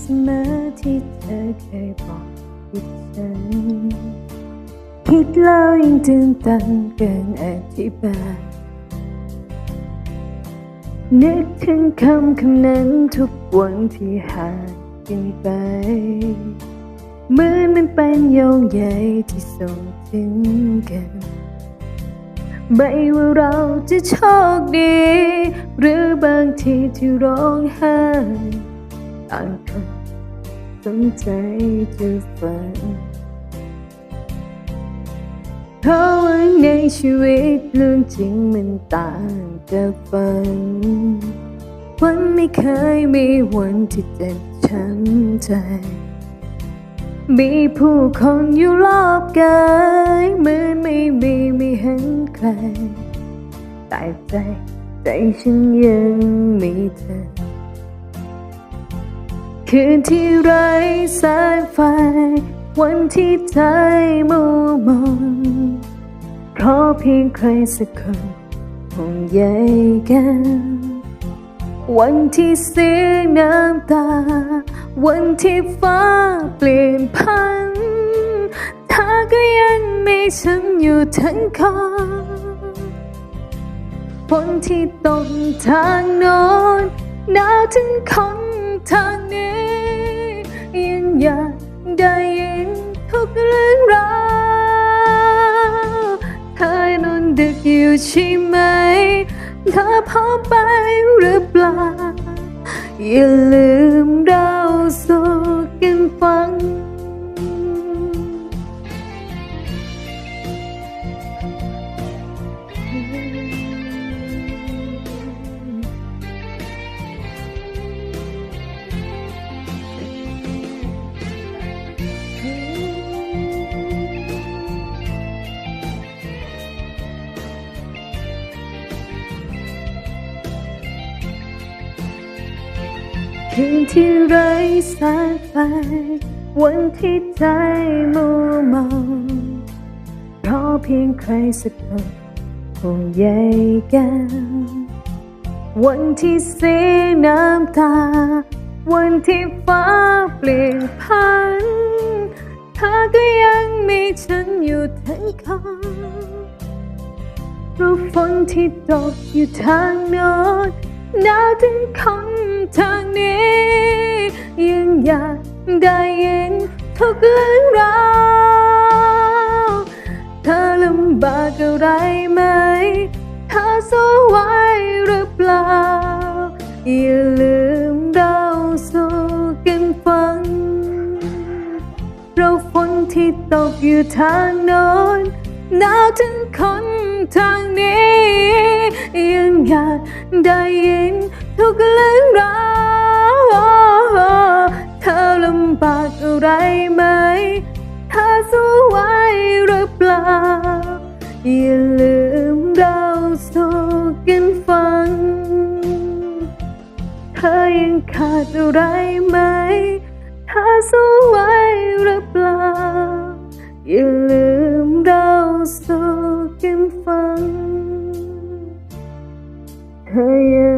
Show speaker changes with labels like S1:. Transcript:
S1: เสมอที่เธอเคยบอกกับฉันคิดแล้วยังตื่นตันเกินอธิบายนึกถึงคำคำนั้นทุกวันที่ห่างกันไปเหมือนมันเป็นโยงใยที่ส่งถึงกันไม่ว่าเราจะโชคดี หรือบางทีที่ร้องไห้ต่างคน สนใจจะฟังเพราะว่าในชีวิตเรื่องจริงมันต่างจากฝันวันไม่เคยมีวันที่เจ็บช้ำใจ มีผู้คนอยู่รอบกายเหมือนไม่มีไม่เห็นใครแต่ใจใจฉันยังมีเธอ คืนที่ไร้แสงไฟ วันที่ใจมัวมองเพราะเพียงใครสักคนห่วงใยกัน วันที่เสียน้ำตา วันที่ฟ้าเปลี่ยนพันเธอก็ยังมีฉันอยู่ทั้งคอฝนที่ตกทางโนอนหนาวถึงคนทางนี้ ใช่ไหม เธอพอไปหรือเปล่า อย่าลืม คืนที่ไร้แสงไฟวันที่ใจมัวมองเพราะเพียงใครสักคนห่วงใยกันวันที่เสียน้ำตา วันที่ฟ้าเปลี่ยนพันเธอก็ยังมีฉันอยู่ทั้งคอเพราะฝนที่ตกอยู่ทางโน้นหนาวถึงคน ทางนี้ยังอยากได้ยินทุกเรื่องราวเธอลำบากอะไรไหมเธอสู้ไหวหรือเปล่า อย่าลืมเราสู่กันฟัง เราฝนที่ตกอยู่ทางโน้นหนาวถึงคนทางนี้ อยากได้ยินทุกเรื่องราวเธอลำบากอะไรไหมเธอสู้ไหวหรือเปล่า อย่าลืมเราสู่กันฟัง เธอยังขาดอะไรไหมเธอสู้ไหวหรือเปล่า อย่าลืมเราสู่ Hey.